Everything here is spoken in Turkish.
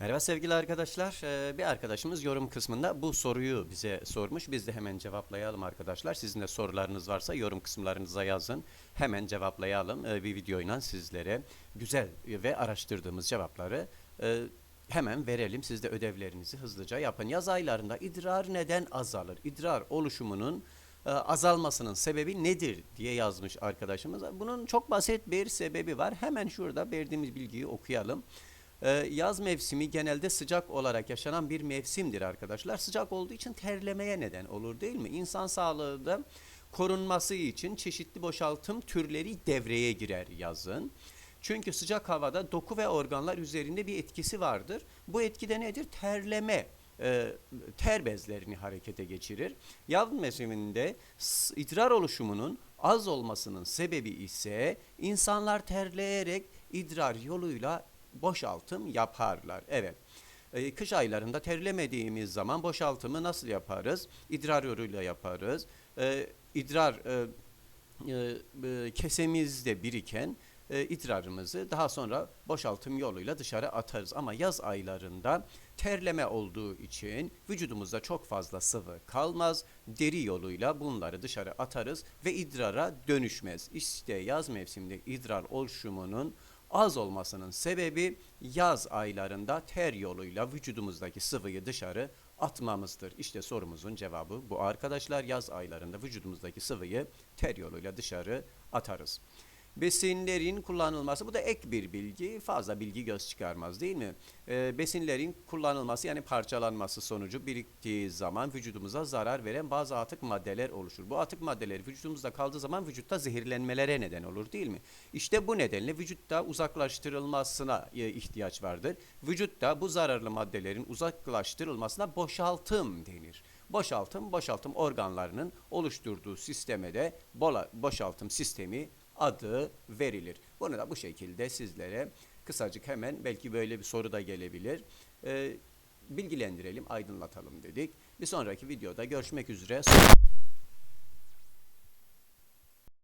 Merhaba sevgili arkadaşlar. Ee, Bir arkadaşımız yorum kısmında bu soruyu bize sormuş. Biz de hemen cevaplayalım arkadaşlar. Sizin de sorularınız varsa yorum kısımlarınıza yazın. Hemen cevaplayalım Ee, bir videoyla sizlere. Güzel ve araştırdığımız cevapları e, hemen verelim. Siz de ödevlerinizi hızlıca yapın. Yaz aylarında idrar neden azalır? İdrar oluşumunun e, azalmasının sebebi nedir diye yazmış arkadaşımız. Bunun çok basit bir sebebi var. Hemen şurada verdiğimiz bilgiyi okuyalım. Ee, yaz mevsimi genelde sıcak olarak yaşanan bir mevsimdir arkadaşlar. Sıcak olduğu için terlemeye neden olur değil mi? İnsan sağlığı da korunması için çeşitli boşaltım türleri devreye girer yazın. Çünkü sıcak havada doku ve organlar üzerinde bir etkisi vardır. Bu etkide nedir? Terleme e, ter bezlerini harekete geçirir. Yaz mevsiminde idrar oluşumunun az olmasının sebebi ise insanlar terleyerek idrar yoluyla boşaltım yaparlar. Evet. E, kış aylarında terlemediğimiz zaman boşaltımı nasıl yaparız? İdrar yoluyla yaparız. E, idrar e, e, kesemizde biriken e, idrarımızı daha sonra boşaltım yoluyla dışarı atarız. Ama yaz aylarında terleme olduğu için vücudumuzda çok fazla sıvı kalmaz. Deri yoluyla bunları dışarı atarız ve idrara dönüşmez. İşte yaz mevsiminde idrar oluşumunun az olmasının sebebi yaz aylarında ter yoluyla vücudumuzdaki sıvıyı dışarı atmamızdır. İşte sorumuzun cevabı bu arkadaşlar. Yaz aylarında vücudumuzdaki sıvıyı ter yoluyla dışarı atarız. Besinlerin kullanılması bu da ek bir bilgi fazla bilgi göz çıkarmaz değil mi? Ee, besinlerin kullanılması yani parçalanması sonucu biriktiği zaman vücudumuza zarar veren bazı atık maddeler oluşur. Bu atık maddeler vücudumuzda kaldığı zaman vücutta zehirlenmelere neden olur değil mi? İşte bu nedenle vücutta uzaklaştırılmasına e, ihtiyaç vardır. Vücutta bu zararlı maddelerin uzaklaştırılmasına boşaltım denir. Boşaltım, boşaltım organlarının oluşturduğu sisteme de boşaltım sistemi adı verilir. Bunu da bu şekilde sizlere kısacık hemen belki böyle bir soru da gelebilir. Ee, bilgilendirelim, aydınlatalım dedik. Bir sonraki videoda görüşmek üzere.